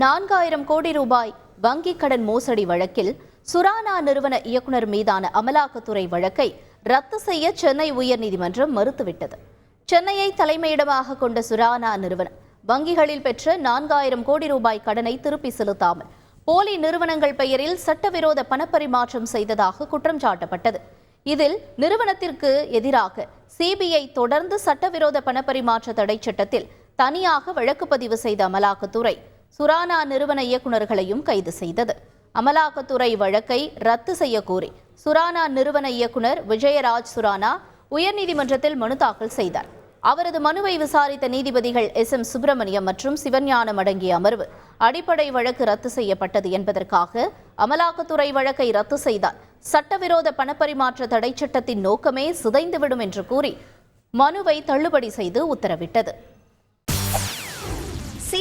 நான்காயிரம் கோடி ரூபாய் வங்கிக் கடன் மோசடி வழக்கில் சுரானா நிறுவன இயக்குனர் மீதான அமலாக்கத்துறை வழக்கை ரத்து செய்ய சென்னை உயர்நீதிமன்றம் மறுத்துவிட்டது. சென்னையை தலைமையிடமாக கொண்ட சுரானா நிறுவனம் வங்கிகளில் பெற்ற நான்காயிரம் கோடி ரூபாய் கடனை திருப்பி செலுத்தாமல் போலி நிறுவனங்கள் பெயரில் சட்டவிரோத பணப்பரிமாற்றம் செய்ததாக குற்றம் சாட்டப்பட்டது. இதில் நிறுவனத்திற்கு எதிராக சிபிஐ தொடர்ந்து சட்டவிரோத பணப்பரிமாற்ற தடை சட்டத்தில் தனியாக வழக்கு பதிவு செய்த அமலாக்கத்துறை சுரானா நிறுவன இயக்குநர்களையும் கைது செய்தது. அமலாக்கத்துறை வழக்கை ரத்து செய்யக்கோரி சுரானா நிறுவன இயக்குனர் விஜயராஜ் சுரானா உயர்நீதிமன்றத்தில் மனு தாக்கல் செய்தார். அவரது மனுவை விசாரித்த நீதிபதிகள் எஸ். எம். சுப்பிரமணியம் மற்றும் சிவஞானம் அடங்கிய அமர்வு அடிப்படை வழக்கு ரத்து செய்யப்பட்டது என்பதற்காக அமலாக்கத்துறை வழக்கை ரத்து செய்தால் சட்டவிரோத பணப்பரிமாற்ற தடை சட்டத்தின் நோக்கமே சிதைந்துவிடும் என்று கூறி மனுவை தள்ளுபடி செய்து உத்தரவிட்டது.